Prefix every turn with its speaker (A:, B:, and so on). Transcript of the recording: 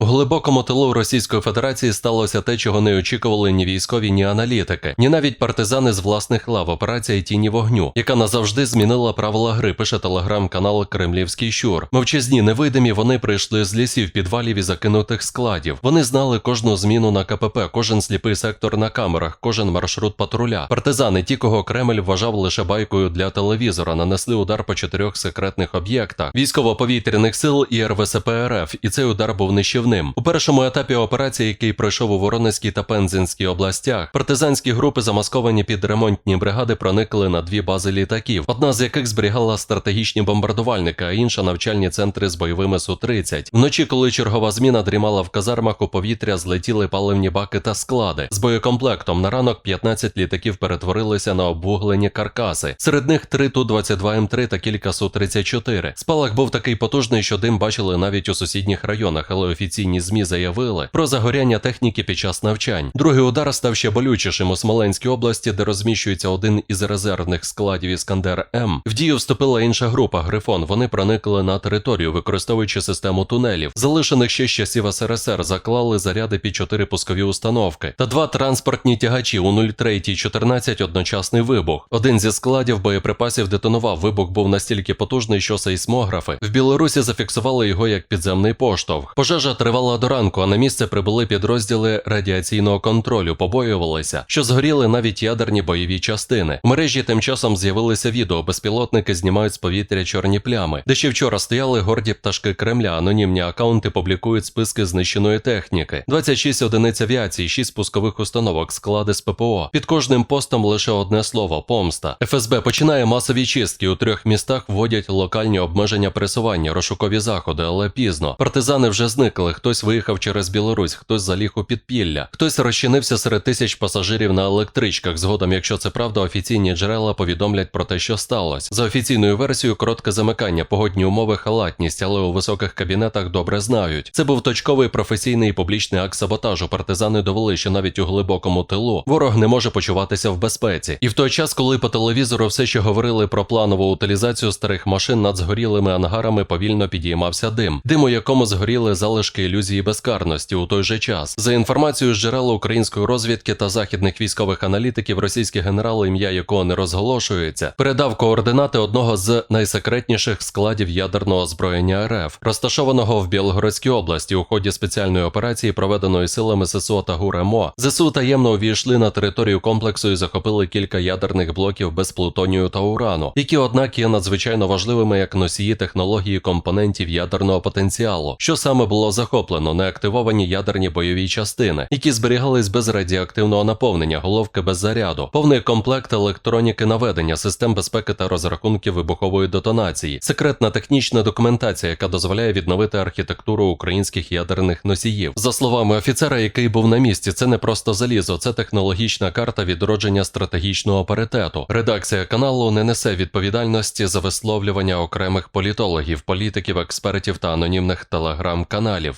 A: У глибокому тилу Російської Федерації сталося те, чого не очікували ні військові, ні аналітики, ні навіть партизани з власних лав. Операція Тіні вогню, яка назавжди змінила правила гри. Пише телеграм-канал Кремлівський Щур. Мовчазні невидимі вони прийшли з лісів, підвалів і закинутих складів. Вони знали кожну зміну на КПП, кожен сліпий сектор на камерах, кожен маршрут патруля. Партизани, ті, кого Кремль вважав лише байкою для телевізора, нанесли удар по чотирьох секретних об'єктах військово-повітряних сил і РВСП РФ, і цей удар був нищівним. У першому етапі операції, який пройшов у Воронезькій та Пензенській областях, партизанські групи, замасковані під ремонтні бригади, проникли на дві бази літаків, одна з яких зберігала стратегічні бомбардувальники, а інша навчальні центри з бойовими Су-30. Вночі, коли чергова зміна дрімала в казармах, у повітря злетіли паливні баки та склади. З боєкомплектом на ранок 15 літаків перетворилися на обвуглені каркаси. Серед них три Ту-22М3 та кілька Су-34. Спалах був такий потужний, що дим бачили навіть у сусідніх районах, але офіційні ЗМІ заявили про загоряння техніки під час навчань. Другий удар став ще болючішим у Смоленській області, де розміщується один із резервних складів Іскандер М. В дію вступила інша група Грифон. Вони проникли на територію, використовуючи систему тунелів, залишених ще з часів СРСР, заклали заряди під чотири пускові установки та два транспортні тягачі у 0,3 14 одночасний вибух. Один зі складів боєприпасів детонував. Вибух був настільки потужний, що сейсмографи в Білорусі зафіксували його як підземний поштовх. Пожежа тривала до ранку, а на місце прибули підрозділи радіаційного контролю. Побоювалися, що згоріли навіть ядерні бойові частини. В мережі тим часом з'явилися відео. Безпілотники знімають з повітря чорні плями. Де ще вчора стояли горді пташки Кремля. Анонімні акаунти публікують списки знищеної техніки. 26 одиниць авіації, 6 пускових установок, склади з ППО. Під кожним постом лише одне слово помста. ФСБ починає масові чистки. У трьох містах вводять локальні обмеження пересування, розшукові заходи, але пізно. Партизани вже зникли. Хтось виїхав через Білорусь, хтось заліг у підпілля, хтось розчинився серед тисяч пасажирів на електричках. Згодом, якщо це правда, офіційні джерела повідомлять про те, що сталося. За офіційною версією, коротке замикання, погодні умови, халатність, але у високих кабінетах добре знають. Це був точковий професійний і публічний акт саботажу. Партизани довели, що навіть у глибокому тилу ворог не може почуватися в безпеці. І в той час, коли по телевізору все ще говорили про планову утилізацію старих машин над згорілими ангарами, повільно підіймався дим, дим, у якому згоріли залишки ілюзії безкарності у той же час. За інформацією з джерел української розвідки та західних військових аналітиків, російський генерал, ім'я якого не розголошується, передав координати одного з найсекретніших складів ядерного озброєння РФ, розташованого в Білгородській області. У ході спеціальної операції, проведеної силами ССО та ГУРМО, ЗСУ таємно увійшли на територію комплексу і захопили кілька ядерних блоків без плутонію та урану, які, однак, є надзвичайно важливими як носії технології компонентів ядерного потенціалу, що саме було захоплено неактивовані ядерні бойові частини, які зберігались без радіоактивного наповнення, головки без заряду, повний комплект електроніки наведення, систем безпеки та розрахунків вибухової детонації, секретна технічна документація, яка дозволяє відновити архітектуру українських ядерних носіїв. За словами офіцера, який був на місці, це не просто залізо, це технологічна карта відродження стратегічного паритету. Редакція каналу не несе відповідальності за висловлювання окремих політологів, політиків, експертів та анонімних телеграм-каналів.